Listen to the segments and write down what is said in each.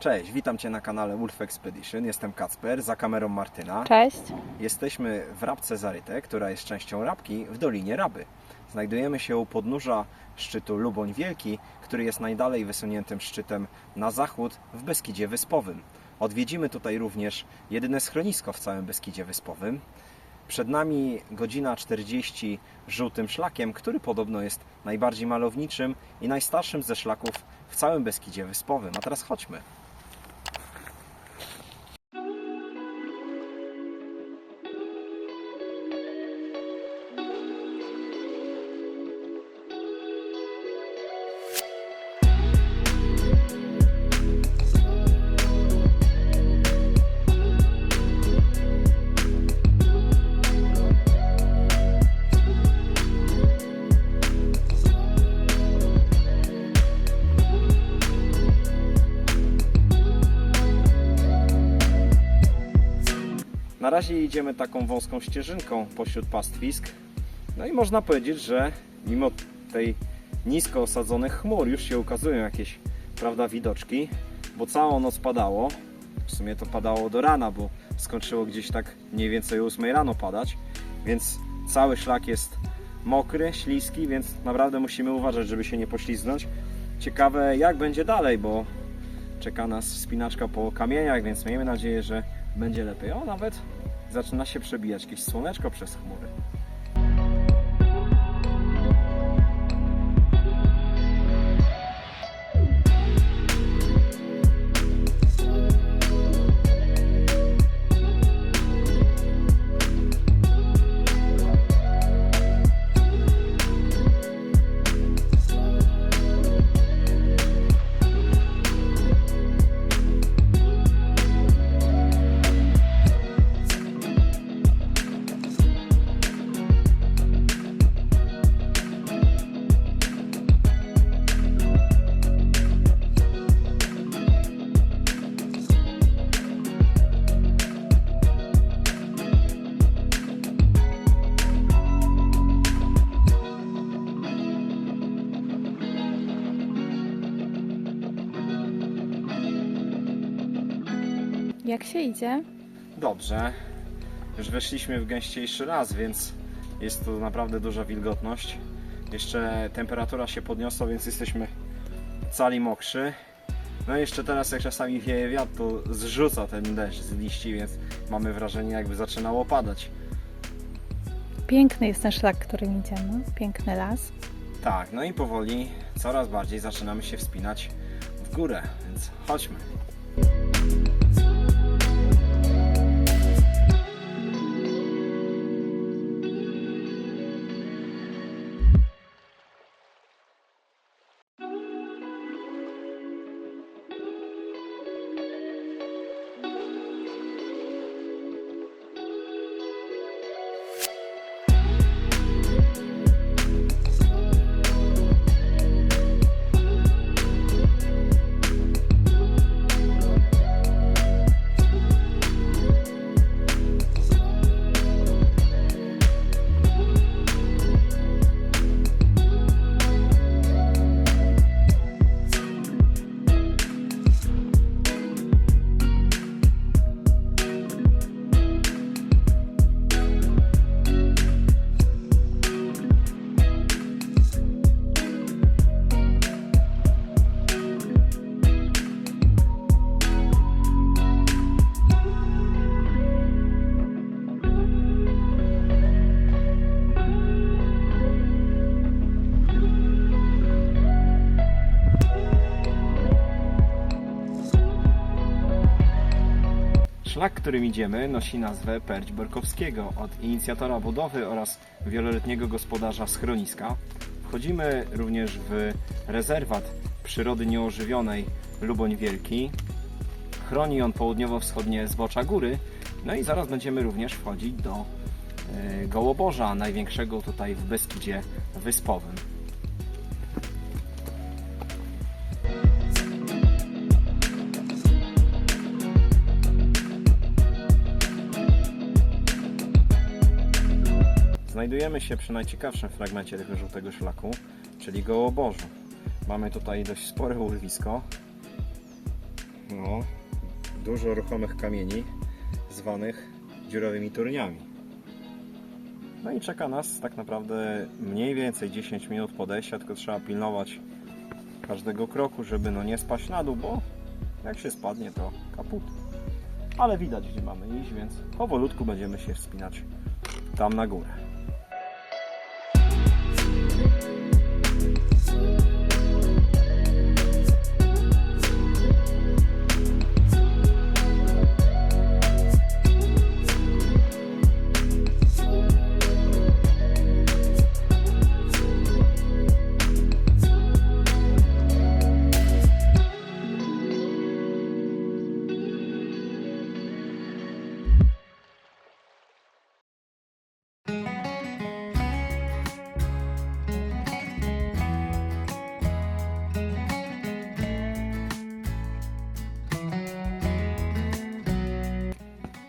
Cześć, witam Cię na kanale Wolf Expedition. Jestem Kacper, za kamerą Martyna. Cześć. Jesteśmy w Rabce Zaryte, która jest częścią Rabki w Dolinie Raby. Znajdujemy się u podnóża szczytu Luboń Wielki, który jest najdalej wysuniętym szczytem na zachód w Beskidzie Wyspowym. Odwiedzimy tutaj również jedyne schronisko w całym Beskidzie Wyspowym. Przed nami godzina 40 żółtym szlakiem, który podobno jest najbardziej malowniczym i najstarszym ze szlaków w całym Beskidzie Wyspowym. A teraz chodźmy. Na razie idziemy taką wąską ścieżynką pośród pastwisk. No i można powiedzieć, że mimo tej nisko osadzonych chmur już się ukazują jakieś prawda, widoczki, bo całą noc padało. W sumie to padało do rana, bo skończyło gdzieś tak mniej więcej o 8 rano padać, więc cały szlak jest mokry, śliski, więc naprawdę musimy uważać, żeby się nie poślizgnąć. Ciekawe jak będzie dalej, bo czeka nas wspinaczka po kamieniach, więc miejmy nadzieję, że będzie lepiej. O, nawet zaczyna się przebijać jakieś słoneczko przez chmury. Jak się idzie? Dobrze. Już weszliśmy w gęściejszy raz, więc jest tu naprawdę duża wilgotność. Jeszcze temperatura się podniosła, więc jesteśmy cali mokrzy. No i jeszcze teraz jak czasami wieje wiatr, to zrzuca ten deszcz z liści, więc mamy wrażenie jakby zaczynało padać. Piękny jest ten szlak, którym idziemy. Piękny las. Tak, no i powoli coraz bardziej zaczynamy się wspinać w górę, więc chodźmy. Szlak, którym idziemy, nosi nazwę Perć Borkowskiego od inicjatora budowy oraz wieloletniego gospodarza schroniska. Wchodzimy również w rezerwat przyrody nieożywionej Luboń Wielki. Chroni on południowo-wschodnie zbocza góry. No i zaraz będziemy również wchodzić do e, Gołoborza, największego tutaj w Beskidzie Wyspowym. Znajdujemy się przy najciekawszym fragmencie tego żółtego szlaku, czyli Gołoborzu. Mamy tutaj dość spore urwisko. no, dużo ruchomych kamieni zwanych dziurowymi turniami. No i czeka nas tak naprawdę mniej więcej 10 minut podejścia, tylko trzeba pilnować każdego kroku, żeby no nie spaść na dół, bo jak się spadnie to kaput. Ale widać gdzie mamy iść, więc powolutku będziemy się wspinać tam na górę.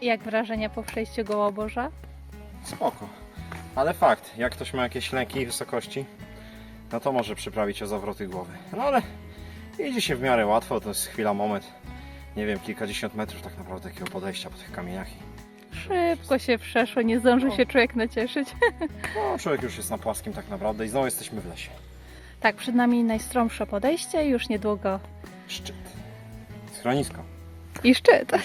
Jak wrażenia po przejściu Gołoborza? Spoko. Ale fakt, jak ktoś ma jakieś lęki wysokości, no to może przyprawić o zawroty głowy. No ale idzie się w miarę łatwo, to jest chwila, moment. Nie wiem, kilkadziesiąt metrów tak naprawdę takiego podejścia po tych kamieniach. i- Szybko się przeszło, nie zdążył się człowiek nacieszyć. No, człowiek już jest na płaskim tak naprawdę i znowu jesteśmy w lesie. Tak, przed nami najstromsze podejście, już niedługo Szczyt. Schronisko. i szczyt.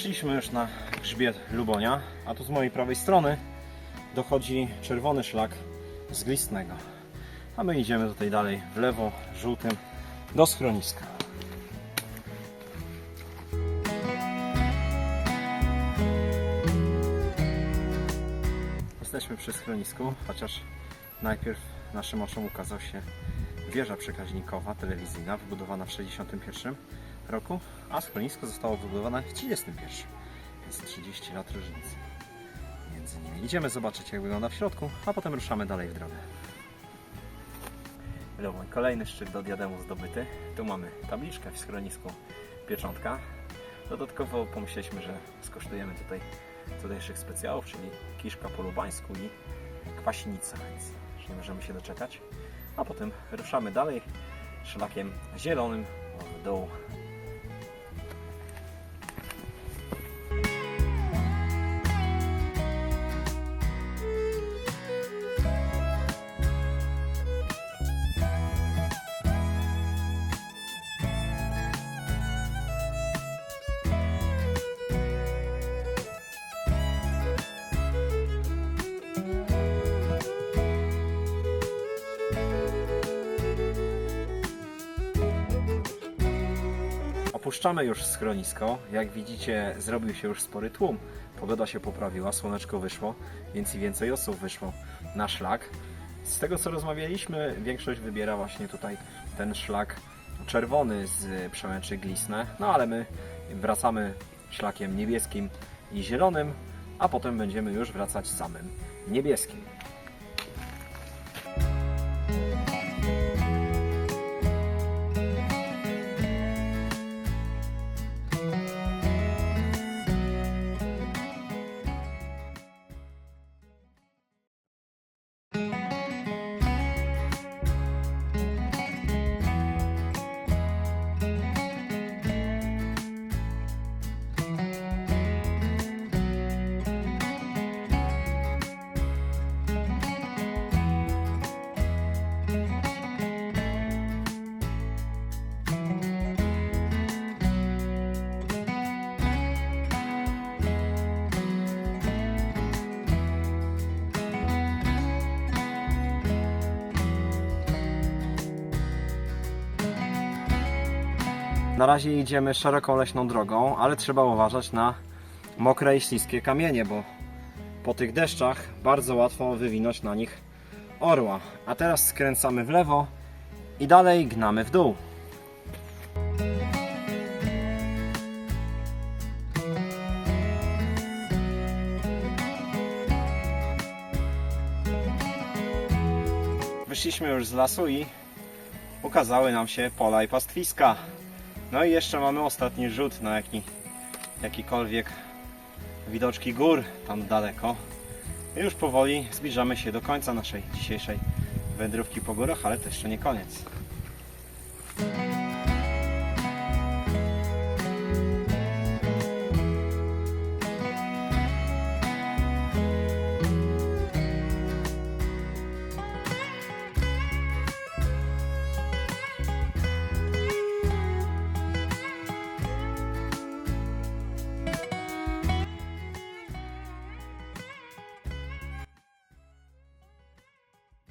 Weszliśmy już na grzbiet Lubonia, a tu z mojej prawej strony dochodzi czerwony szlak z glistnego. A my idziemy tutaj dalej w lewo, żółtym, do schroniska. Jesteśmy przy schronisku, chociaż najpierw naszym oczom ukazał się wieża przekaźnikowa telewizyjna wybudowana w 1961 roku, a schronisko zostało wybudowane w 1931, więc 30 lat różnicy między nimi. Idziemy zobaczyć jak wygląda w środku, a potem ruszamy dalej w drogę. Wiadomo, kolejny szczyt do diademu zdobyty. Tu mamy tabliczkę w schronisku pieczątka. Dodatkowo pomyśleliśmy, że skosztujemy tutaj tutejszych specjałów, czyli kiszka po lubańsku i kwaśnica, więc już nie możemy się doczekać. A potem ruszamy dalej szlakiem zielonym w dół Opuszczamy już schronisko. Jak widzicie, zrobił się już spory tłum. Pogoda się poprawiła, słoneczko wyszło, więc i więcej osób wyszło na szlak. Z tego co rozmawialiśmy, większość wybiera właśnie tutaj ten szlak czerwony z przełęczy Glisne. No ale my wracamy szlakiem niebieskim i zielonym, a potem będziemy już wracać samym niebieskim. Na razie idziemy szeroką leśną drogą, ale trzeba uważać na mokre i śliskie kamienie, bo po tych deszczach bardzo łatwo wywinąć na nich orła. A teraz skręcamy w lewo i dalej gnamy w dół. Wyszliśmy już z lasu i ukazały nam się pola i pastwiska. No i jeszcze mamy ostatni rzut na jaki, jakikolwiek widoczki gór tam daleko. I już powoli zbliżamy się do końca naszej dzisiejszej wędrówki po górach, ale to jeszcze nie koniec.